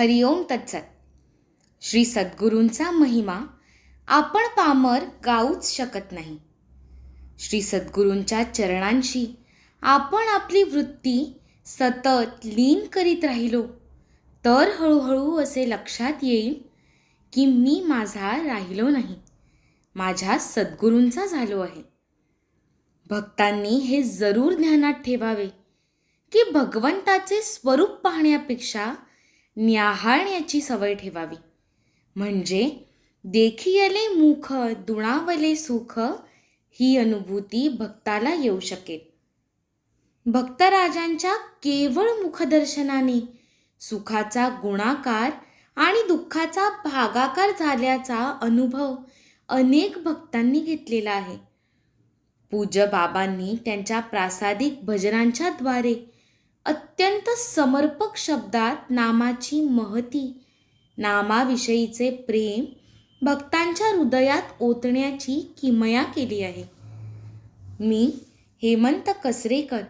हरिओम तत्सत. श्री सद्गुरूंचा महिमा आपण पामर गाऊच शकत नाही. श्री सद्गुरूंच्या चरणांशी आपण आपली वृत्ती सतत लीन करीत राहिलो तर हळूहळू असे लक्षात येईल की मी माझा राहिलो नाही माझ्या सद्गुरूंचा झालो आहे. भक्तांनी हे जरूर ध्यानात ठेवावे की भगवंताचे स्वरूप पाहण्यापेक्षा न्याहाळण्याची सवय ठेवावी. म्हणजे देखियले मुख दुणावले सुख ही अनुभूती भक्ताला येऊ शकेल. भक्तराजांच्या केवळ मुखदर्शनाने सुखाचा गुणाकार आणि दुःखाचा भागाकार झाल्याचा अनुभव अनेक भक्तांनी घेतलेला आहे. पूज्य बाबांनी त्यांच्या प्रासादिक भजनांच्याद्वारे अत्यंत समर्पक शब्दात नामाची महती नामाविषयीचे प्रेम भक्तांच्या हृदयात ओतण्याची किमया केली आहे. मी हेमंत कसरेकर.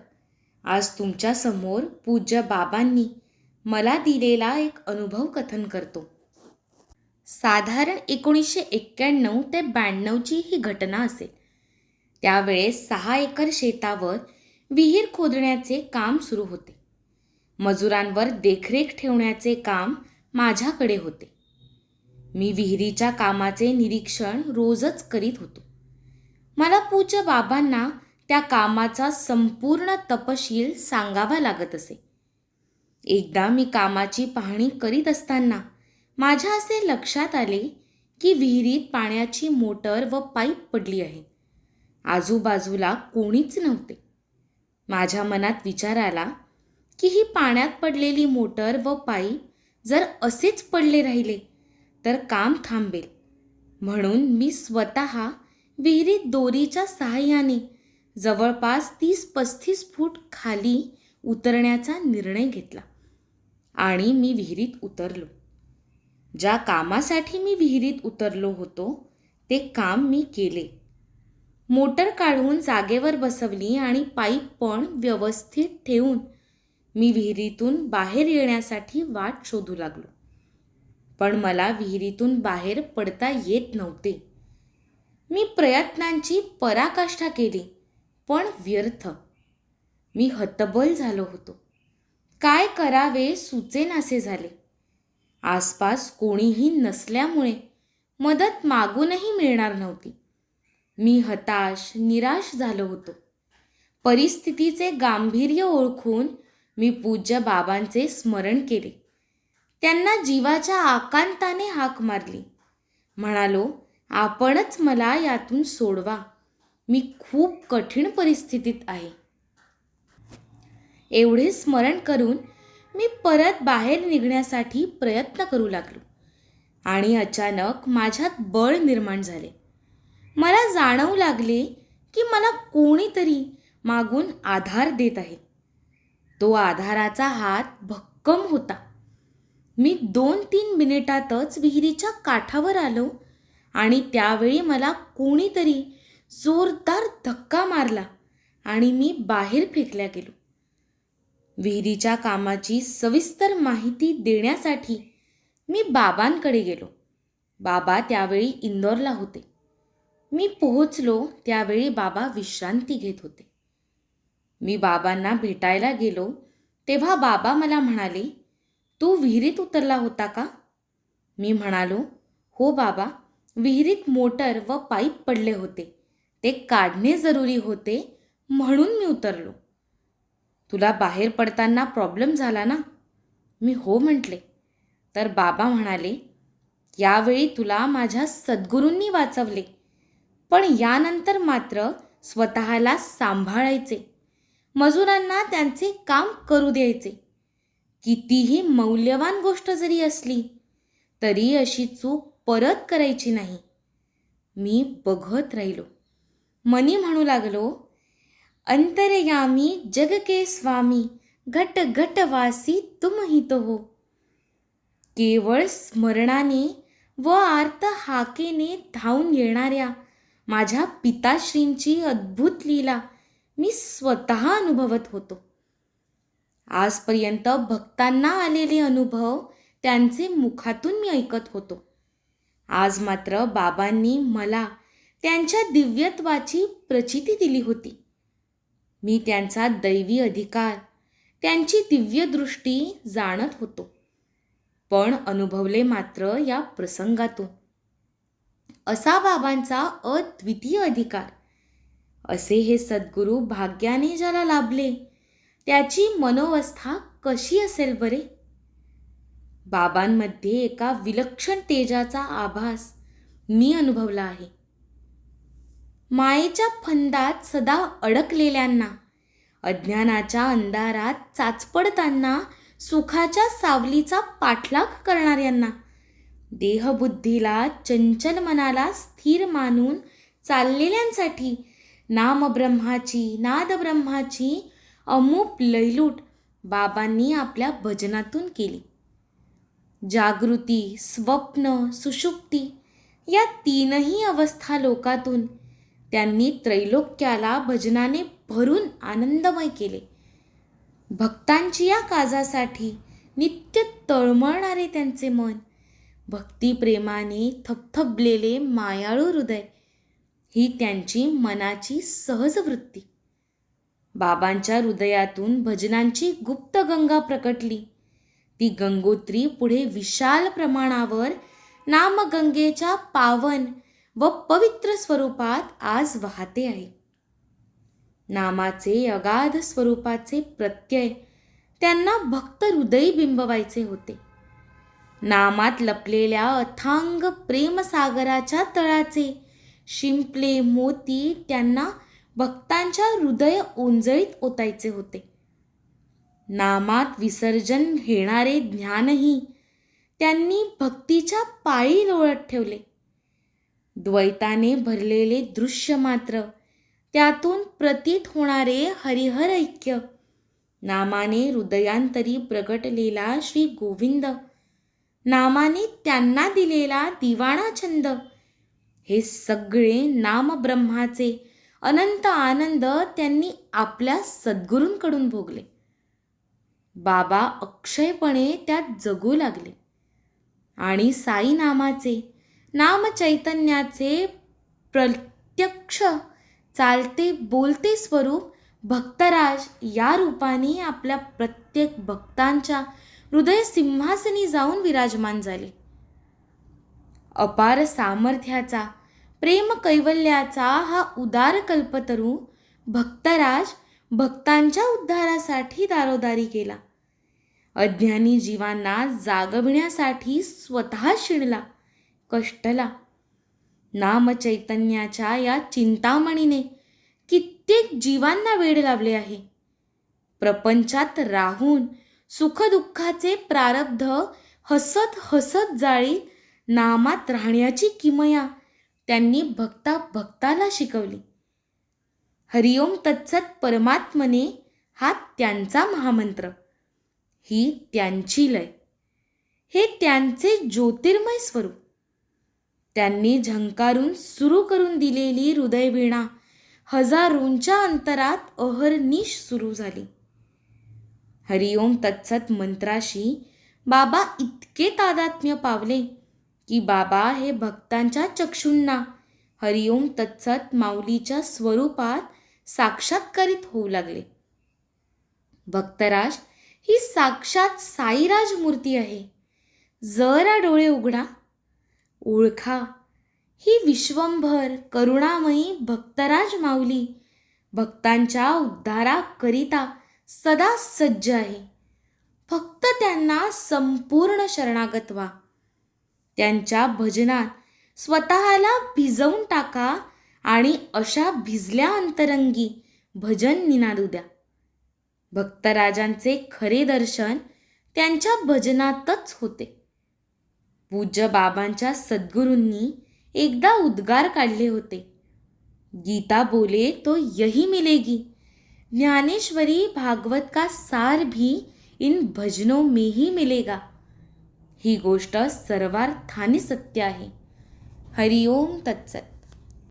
आज तुमच्यासमोर पूज्य बाबांनी मला दिलेला एक अनुभव कथन करतो. साधारण एकोणीसशे एक्क्याण्णव ते ब्याण्णवची ही घटना असेल. त्यावेळेस सहा एकर शेतावर विहीर खोदण्याचे काम सुरू होते. मजुरांवर देखरेख ठेवण्याचे काम माझ्याकडे होते. मी विहिरीच्या कामाचे निरीक्षण रोजच करीत होतो. मला पूज्य बाबांना त्या कामाचा संपूर्ण तपशील सांगावा लागत असे. एकदा मी कामाची पाहणी करीत असताना माझ्या असे लक्षात आले की विहिरीत पाण्याची मोटर व पाईप पडली आहे. आजूबाजूला कोणीच नव्हते. माझ्या मनात विचार आला की ही पाण्यात पडलेली मोटर व पाईप जर असेच पडले राहिले तर काम थांबेल. म्हणून मी स्वतः विहिरीत दोरीच्या सहाय्याने जवळपास तीस पस्तीस फूट खाली उतरण्याचा निर्णय घेतला आणि मी विहिरीत उतरलो. ज्या कामासाठी मी विहिरीत उतरलो होतो ते काम मी केले. मोटर काढून जागेवर बसवली आणि पाईप पण व्यवस्थित ठेवून मी विहिरीतून बाहेर येण्यासाठी वाट शोधू लागलो. पण मला विहिरीतून बाहेर पडता येत नव्हते. मी प्रयत्नांची पराकाष्ठा केली पण व्यर्थ. मी हतबल झालो होतो. काय करावे सुचेनासे झाले. आसपास कोणीही नसल्यामुळे मदत मागूनही मिळणार नव्हती. मी हताश निराश झालो होतो. परिस्थितीचे गांभीर्य ओळखून मी पूज्य बाबांचे स्मरण केले. त्यांना जीवाच्या आकांताने हाक मारली. म्हणालो आपणच मला यातून सोडवा. मी खूप कठीण परिस्थितीत आहे. एवढे स्मरण करून मी परत बाहेर निघण्यासाठी प्रयत्न करू लागलो आणि अचानक माझ्यात बळ निर्माण झाले. मला जाणवू लागले की मला कोणीतरी मागून आधार देत आहे. तो आधाराचा हात भक्कम होता. मी दोन तीन मिनिटातच विहिरीच्या काठावर आलो आणि त्यावेळी मला कोणीतरी जोरदार धक्का मारला आणि मी बाहेर फेकल्या गेलो. विहिरीच्या कामाची सविस्तर माहिती देण्यासाठी मी बाबांकडे गेलो. बाबा त्यावेळी इंदोरला होते. मी पोहोचलो त्यावेळी बाबा विश्रांती घेत होते. मी बाबांना भेटायला गेलो तेव्हा बाबा मला म्हणाले तू विहिरीत उतरला होता का? मी म्हणालो हो बाबा विहिरीत मोटर व पाईप पडले होते. ते काढणे जरुरी होते म्हणून मी उतरलो. तुला बाहेर पडताना प्रॉब्लेम झाला ना? मी हो म्हटले. तर बाबा म्हणाले यावेळी तुला माझ्या सद्गुरूंनी वाचवले. पण यानंतर मात्र स्वतःला सांभाळायचे. मजुरांना त्यांचे काम करू द्यायचे. कितीही मौल्यवान गोष्ट जरी असली तरी अशी चूक परत करायची नाही. मी बघत राहिलो. मनी म्हणू लागलो अंतरयामी जग के स्वामी घट घटवासी तुम ही तो हो. केवळ स्मरणाने व आर्त हाकेने धावून येणाऱ्या माझ्या पिताश्रींची अद्भुत लीला मी स्वतः अनुभवत होतो. आजपर्यंत भक्तांना आलेले अनुभव त्यांचे मुखातून मी ऐकत होतो. आज मात्र बाबांनी मला त्यांच्या दिव्यत्वाची प्रचिती दिली होती. मी त्यांचा दैवी अधिकार त्यांची दिव्यदृष्टी जाणत होतो. पण अनुभवले मात्र या प्रसंगातून. असा बाबांचा अद्वितीय अधिकार. असे हे सद्गुरू भाग्याने ज्याला लाभले त्याची मनोवस्था कशी असेल बरे? बाबांमध्ये एका विलक्षण तेजाचा आभास मी अनुभवला आहे. मायेच्या फंदात सदा अडकलेल्यांना अज्ञानाच्या अंधारात चाचपडताना सुखाच्या सावलीचा पाठलाग करणाऱ्यांना देहबुद्धीला चंचल मनाला स्थिर मानून चाललेल्यांसाठी नामब्रह्माची नादब्रह्माची अमूप लयलूट बाबांनी आपल्या भजनातून केली. जागृती स्वप्न सुषुप्ती या तीनही अवस्था लोकातून त्यांनी त्रैलोक्याला भजनाने भरून आनंदमय केले. भक्तांची या काजासाठी नित्य तळमळणारे त्यांचे मन भक्तिप्रेमाने थपथपलेले मायाळू हृदय. ही त्यांची मनाची सहज वृत्ती. बाबांच्या हृदयातून भजनांची गुप्त गंगा प्रकटली. ती गंगोत्री पुढे विशाल प्रमाणावर नामगंगेच्या पावन व पवित्र स्वरूपात आज वाहते आहे. नामाचे अगाध स्वरूपाचे प्रत्यय त्यांना भक्त हृदयी बिंबवायचे होते. नामात लपलेल्या अथांग प्रेमसागराच्या तळाचे. शिंपले मोती त्यांना भक्तांच्या हृदय ओंजळीत ओतायचे होते. नामात विसर्जन घेणारे ज्ञानही त्यांनी भक्तीच्या पाळी लोळत ठेवले. द्वैताने भरलेले दृश्य मात्र त्यातून प्रतीत होणारे हरिहर ऐक्य. नामाने हृदयांतरी प्रगटलेला श्री गोविंद नामाने त्यांना दिलेला दिवाणा छंद. हे सगळे नामब्रह्माचे अनंत आनंद त्यांनी आपल्या सद्गुरूंकडून भोगले. बाबा अक्षयपणे त्यात जगू लागले. आणि साई नामाचे नामचैतन्याचे प्रत्यक्ष चालते बोलते स्वरूप भक्तराज या रूपाने आपल्या प्रत्येक भक्तांच्या हृदय सिंहासनी जाऊन विराजमान झाले. अपार सामर्थ्याचा प्रेम कैवल्याचा हा उदार कल्पतरू भक्तराज भक्तांच्या उद्धारासाठी दारोदारी केला. अज्ञानी जीवांना जागविण्यासाठी स्वतः शिणला कष्टला. नामचैतन्याच्या या चिंतामणीने कित्येक जीवांना वेड लावले आहे. प्रपंचात राहून सुखदुःखाचे प्रारब्ध हसत हसत जाळी नामात राहण्याची किमया त्यांनी भक्ता भक्ताला शिकवली. हरिओम तत्सत परमात्मने हा त्यांचा महामंत्र. ही त्यांची लय. हे त्यांचे ज्योतिर्मय स्वरूप. त्यांनी झंकारून सुरू करून दिलेली हृदयवीणा हजारोंच्या अंतरात अहर्निश सुरू झाली. हरिओम तत्सत मंत्राशी बाबा इतके तादात्म्य पावले की बाबा हे भक्तांच्या चक्षुंना हरिओम तत्सत माऊलीच्या स्वरूपात साक्षात्कारित होऊ लागले. भक्तराज ही साक्षात साईराज मूर्ती आहे. जरा डोळे उघडा. ओळखा. ही विश्वंभर करुणामयी भक्तराज माऊली भक्तांच्या उद्धाराकरिता सदा सज्ज आहे. फक्त त्यांना संपूर्ण शरणागत व्हा त्यांच्या भजनात स्वतःला भिजवून टाका आणि अशा भिजल्या अंतरंगी भजन निनादू द्या. भक्तराजांचे खरे दर्शन त्यांच्या भजनातच होते. पूज्य बाबांच्या सद्गुरूंनी एकदा उद्गार काढले होते. गीता बोले तो यही मिलेगी. ज्ञानेश्वरी भागवत का सार भी इन भजनों में ही मिलेगा। ही गोष्ट सर्वार्थाने सत्य है। हरिओम तत्सत।